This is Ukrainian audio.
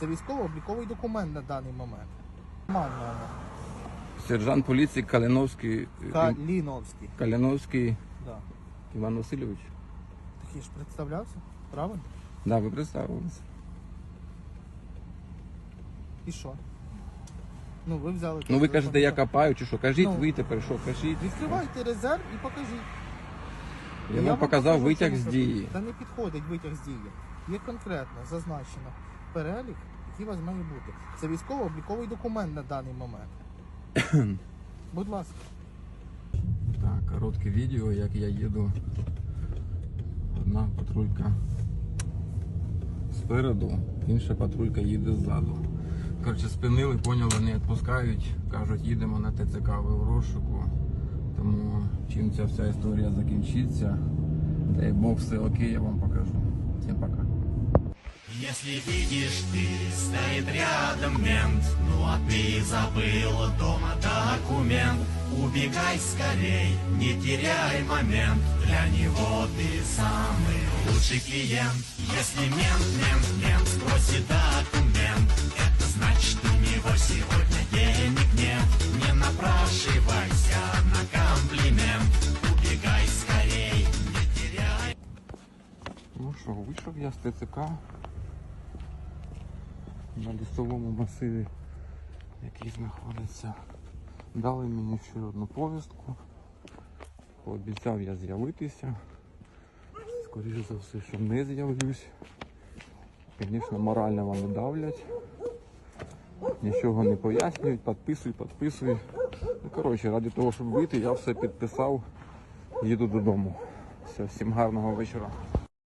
Це військово-обліковий документ на даний момент. Нормально. Сержант поліції Калиновський, е, Каліновський. Да. Іван Васильович. Так я ж представлявся, правильно? Да, ви представилися. І що? Ну, ви взяли. Ну ви кажете, я копаю чи що? Кажіть Ну. ви тепер, що кажіть. Відкривайте резерв і покажіть. Я вам показав покажу, витяг з дії. Та не підходить витяг з дії. Є конкретно зазначено перелік, який у вас має бути. Це військово-обліковий документ на даний момент. Будь ласка. Так, коротке відео, як я їду. Одна патрулька спереду, інша патрулька їде ззаду. Коротше, спинили, поняли, не відпускають. Кажуть, їдемо на ТЦК, ви в розшуку. Тому чим ця вся історія закінчиться, дай Бог все окей, я вам покажу. Всім пока. Если видишь ты, стоит рядом мент. Ну а ты забыл дома документ. Убегай скорей, не теряй момент. Для него ты самый лучший клиент. Если мент, мент, мент спросит документ. Это значит у него сегодня денег нет. Не напрашивайся на комплимент. Убегай скорей, не теряй. Ну що, вийшов я з ТЦК на лісовому масиві, який знаходиться. Дали мені ще одну повістку. Пообіцяв я з'явитися. Скоріше за все, що не з'явлюсь. Звісно, морально вони давлять. Нічого не пояснюють, підписуй, підписуй. Ну, коротше, ради того, щоб вийти, я все підписав, їду додому. Все, всім гарного вечора.